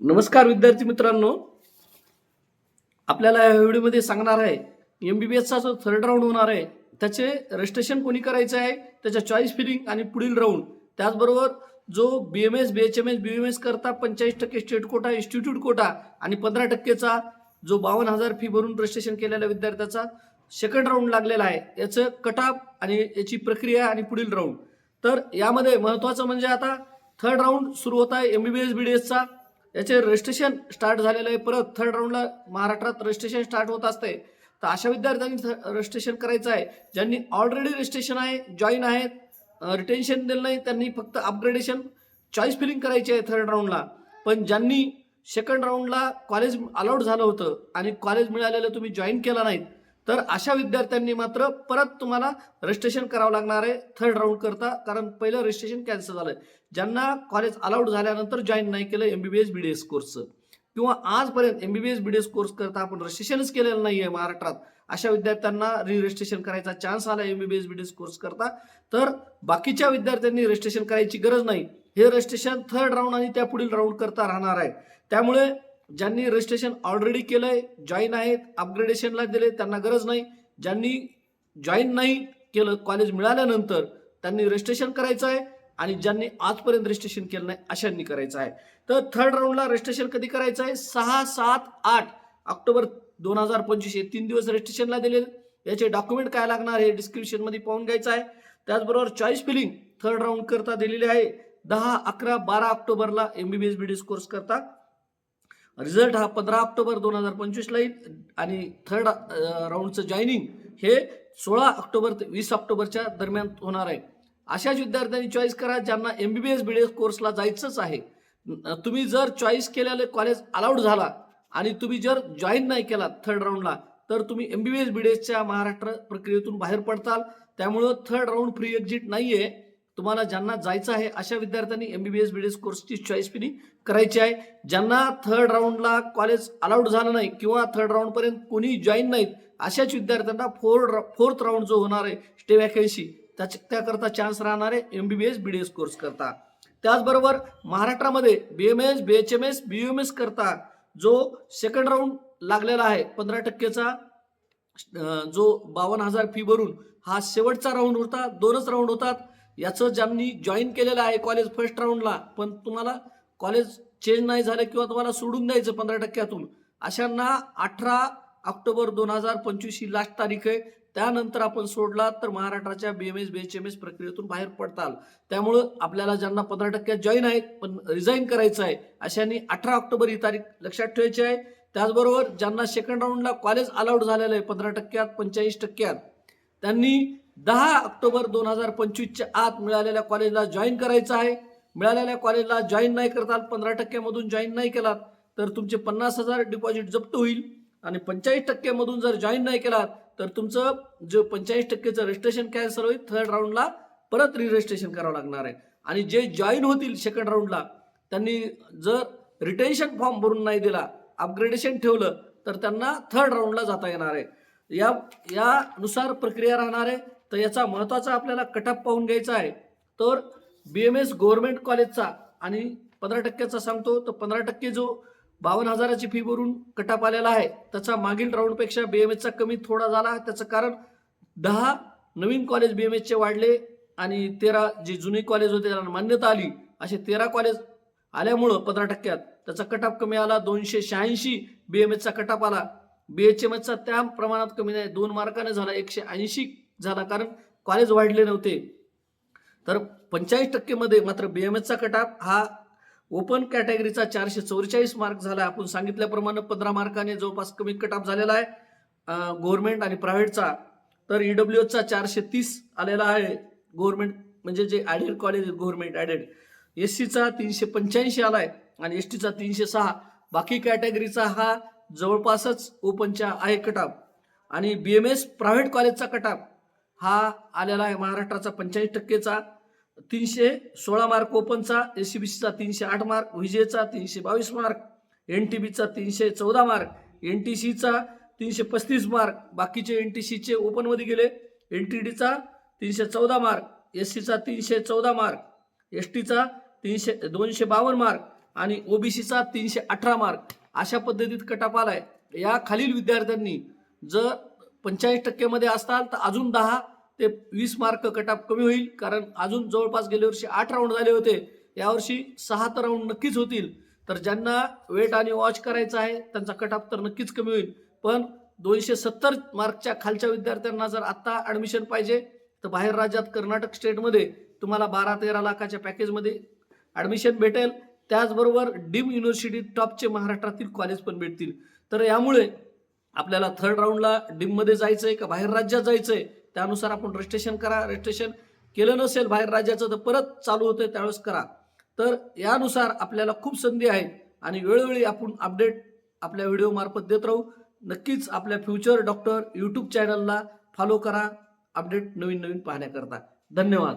नमस्कार विद्यार्थी मित्रांनो. आपल्याला या व्हिडिओमध्ये सांगणार आहे एम बी बी एसचा जो थर्ड राऊंड होणार आहे त्याचे रजिस्ट्रेशन कोणी करायचं आहे त्याच्या चॉईस फिलिंग आणि पुढील राऊंड त्याचबरोबर जो B M S B H M S B M S करता पंचेचाळीस टक्के स्टेट कोटा इन्स्टिट्यूट कोटा आणि पंधरा टक्केचा जो बावन्न हजार फी भरून रजिस्ट्रेशन केलेल्या विद्यार्थ्याचा सेकंड राऊंड लागलेला आहे. याचं कटाप आणि याची प्रक्रिया आणि पुढील राऊंड तर यामध्ये महत्त्वाचं म्हणजे आता थर्ड राऊंड सुरू होत आहे M B B S B D एसचा याचे रजिस्ट्रेशन स्टार्ट झालेलं आहे. परत थर्ड राऊंडला महाराष्ट्रात रजिस्ट्रेशन स्टार्ट होत असते तर अशा विद्यार्थ्यांनी रजिस्ट्रेशन करायचं आहे. ज्यांनी ऑलरेडी रजिस्ट्रेशन आहे जॉईन आहेत रिटेन्शन दिलं नाही त्यांनी फक्त अपग्रेडेशन चॉईस फिलिंग करायची आहे थर्ड राऊंडला पण ज्यांनी सेकंड राऊंडला कॉलेज अलाउड झालं होतं आणि कॉलेज मिळालेलं तुम्ही जॉईन केला नाहीत तर अशा विद्यार्थ्यांनी मात्र परत तुम्हाला रजिस्ट्रेशन करावं लागणार आहे थर्ड राऊंड करता. कारण पहिलं रजिस्ट्रेशन कॅन्सल झालं ज्यांना कॉलेज अलाउड झाल्यानंतर जॉईन नाही केलं M B B S B D S कोर्सचं किंवा आजपर्यंत M B B S B D S course करता आपण रजिस्ट्रेशनच केलेलं नाही आहे महाराष्ट्रात अशा विद्यार्थ्यांना रिरजिस्ट्रेशन करायचा चान्स आला M B B S B D S course करता. तर बाकीच्या विद्यार्थ्यांनी रजिस्ट्रेशन करायची गरज नाही. हे रजिस्ट्रेशन थर्ड राऊंड आणि त्या पुढील राऊंड करता राहणार आहे. त्यामुळे ज्यांनी रजिस्ट्रेशन ऑलरेडी केलंय जॉईन आहेत अपग्रेडेशनला दिले त्यांना गरज नाही. ज्यांनी जॉईन नाही केलं कॉलेज मिळाल्यानंतर त्यांनी रजिस्ट्रेशन करायचं आहे आणि ज्यांनी आजपर्यंत रजिस्ट्रेशन केलं नाही अशांनी करायचं आहे. तर थर्ड राऊंडला रजिस्ट्रेशन कधी करायचं आहे? सहा सात आठ ऑक्टोबर दोन हजार पंचवीस हे तीन दिवस रजिस्ट्रेशनला दिले याचे डॉक्युमेंट काय लागणार हे डिस्क्रिप्शनमध्ये पाहून घ्यायचं आहे. त्याचबरोबर चॉईस फिलिंग थर्ड राऊंड करता दिलेले आहे. दहा अकरा बारा ऑक्टोबरला M B B S B D course करता रिझल्ट हा पंधरा ऑक्टोबर दोन हजार पंचवीसला येईल. आणि थर्ड राऊंडचं जॉईनिंग हे सोळा ऑक्टोबर ते वीस ऑक्टोबरच्या दरम्यान होणार आहे. अशाच विद्यार्थ्यांनी चॉईस करा ज्यांना M B B S B D S कोर्सला जायचंच आहे. तुम्ही जर चॉईस केलेले कॉलेज अलाउड झाला आणि तुम्ही जर जॉईन नाही केला थर्ड राऊंडला तर तुम्ही M B B S B D एसच्या महाराष्ट्र प्रक्रियेतून बाहेर पडताल. त्यामुळं थर्ड राऊंड फ्री एक्झिट नाही आहे तुम्हाला ज्यांना जायचं आहे अशा विद्यार्थ्यांनी M B B S B D S कोर्सची चॉईस पिनी करायची आहे. ज्यांना थर्ड राऊंडला कॉलेज अलाउड झालं नाही किंवा थर्ड राऊंडपर्यंत कोणी जॉईन नाहीत अशाच विद्यार्थ्यांना फोर्थ फोर्थ राऊंड जो होणार आहे स्टे वॅकन्सी त्याच्या त्याकरता चान्स राहणार आहे M B B S B D S course करता. त्याचबरोबर महाराष्ट्रामध्ये B M S B H M S B M S करता जो सेकंड राऊंड लागलेला आहे पंधरा टक्केचा जो बावन्न हजार फी भरून हा शेवटचा राऊंड होता दोनच राऊंड होतात. याचं ज्यांनी जॉईन केलेलं आहे कॉलेज फर्स्ट राऊंडला पण तुम्हाला कॉलेज चेंज नाही झालं किंवा तुम्हाला सोडून द्यायचं पंधरा टक्क्यातून अशांना अठरा ऑक्टोबर दोन हजार पंचवीस ही लास्ट तारीख आहे. त्यानंतर आपण सोडला तर महाराष्ट्राच्या B M S B H M S प्रक्रियेतून बाहेर पडताल. त्यामुळं आपल्याला ज्यांना पंधरा टक्क्यात जॉईन आहेत पण रिझाईन करायचं आहे अशांनी अठरा ऑक्टोबर ही तारीख लक्षात ठेवायची आहे. त्याचबरोबर ज्यांना सेकंड राऊंडला कॉलेज अलाउड झालेलं आहे पंधरा टक्क्यात पंचेचाळीस टक्क्यात त्यांनी दहा ऑक्टोबर दोन हजार पंचवीसच्या आत मिळालेल्या कॉलेजला जॉईन करायचं आहे. मिळालेल्या कॉलेजला जॉईन नाही करताल पंधरा टक्क्यामधून जॉईन नाही केलात तर तुमचे पन्नास हजार डिपॉझिट जप्त होईल. आणि पंचेचाळीस टक्क्यामधून जर जॉईन नाही केलात तर तुमचं जे पंचेचाळीस टक्केचं रजिस्ट्रेशन कॅन्सल होईल थर्ड राऊंडला परत रिरजिस्ट्रेशन करावं लागणार आहे. आणि जे जॉईन होतील सेकंड राऊंडला त्यांनी जर रिटेन्शन फॉर्म भरून नाही दिला अपग्रेडेशन ठेवलं तर त्यांना थर्ड राऊंडला जाता येणार आहे. या यानुसार प्रक्रिया राहणार आहे. तर याचा महत्त्वाचा आपल्याला कटअप पाहून घ्यायचा आहे. तर बी एम एस गव्हर्मेंट कॉलेजचा आणि पंधरा टक्क्याचा सांगतो तर पंधरा टक्के जो बावन्न हजाराची फी भरून कटाप आलेला आहे त्याचा मागील राऊंडपेक्षा बी एम एसचा कमी थोडा झाला. त्याचं कारण दहा नवीन कॉलेज बी एम एसचे वाढले आणि तेरा जे जुने कॉलेज होते त्यांना मान्यता आली. असे तेरा कॉलेज आल्यामुळं पंधरा टक्क्यात त्याचा कटाप कमी आला. दोनशे शहाऐंशी बी एम एसचा कटाप आला. बी एच एम एसचा त्या प्रमाणात कमी नाही दोन मार्काने झाला एकशे ऐंशी. झाला. कारण कॉलेज वाढले नव्हते. तर पंचेचाळीस टक्केमध्ये मात्र बी एम एसचा कटाप हा ओपन कॅटेगरीचा चारशे चौवेचाळीस मार्क झाला. आपण सांगितल्याप्रमाणे पंधरा मार्काने जवळपास कमी कटाप झालेला आहे. गव्हर्नमेंट आणि प्रायव्हेटचा तर ई डब्ल्यू एसचा चारशे तीस आलेला आहे. गव्हर्नमेंट म्हणजे जे ॲडेड कॉलेज आहेत गव्हर्नमेंट ॲडेड एस सीचा तीनशे पंच्याऐंशी आला आहे आणि एस टीचा तीनशे सहा. बाकी कॅटेगरीचा हा जवळपासच ओपनच्या आहे कटाप. आणि बी एम एस प्रायव्हेट कॉलेजचा कटाप हा आलेला आहे महाराष्ट्राचा पंचाळीस टक्केचा तीनशे सोळा मार्क ओपनचा एस सी बी सीचा तीनशे आठ मार्क विजेचा तीनशे बावीस मार्क एन टी बीचा तीनशे चौदा मार्क एन टी सीचा तीनशे पस्तीस मार्क बाकीचे एन टी सीचे ओपनमध्ये गेले एन टी डीचा तीनशे चौदा मार्क एस सीचा तीनशे चौदा मार्क एस टीचा तीनशे दोनशे बावन्न मार्क आणि ओबीसीचा तीनशे अठरा मार्क. अशा पद्धतीत कटाप आहे. या खालील विद्यार्थ्यांनी जर पंचेचाळीस टक्केमध्ये असताल तर अजून दहा ते वीस मार्क कटाप कमी होईल. कारण अजून जवळपास गेल्या वर्षी आठ राऊंड झाले होते. यावर्षी सहा तर राऊंड नक्कीच होतील. तर ज्यांना वेट आणि वॉच करायचा आहे त्यांचा कटाप तर नक्कीच कमी होईल. पण दोनशे सत्तर मार्कच्या खालच्या विद्यार्थ्यांना जर आत्ता ॲडमिशन पाहिजे तर बाहेर राज्यात कर्नाटक स्टेटमध्ये तुम्हाला बारा तेरा लाखाच्या पॅकेजमध्ये ॲडमिशन भेटेल. त्याचबरोबर डीम युनिव्हर्सिटी टॉपचे महाराष्ट्रातील कॉलेज पण भेटतील. तर यामुळे आपल्याला थर्ड राऊंडला डीममध्ये जायचं आहे का बाहेर राज्यात जायचं आहे त्यानुसार आपण रजिस्ट्रेशन करा. रजिस्ट्रेशन केलं नसेल बाहेर राज्याचं तर परत चालू होतं त्यावेळेस करा. तर यानुसार आपल्याला खूप संधी आहेत आणि वेळोवेळी आपण अपडेट आपल्या व्हिडिओमार्फत देत राहू. नक्कीच आपल्या फ्युचर डॉक्टर यूट्यूब चॅनलला फॉलो करा. अपडेट नवीन नवीन पाहण्याकरता. धन्यवाद.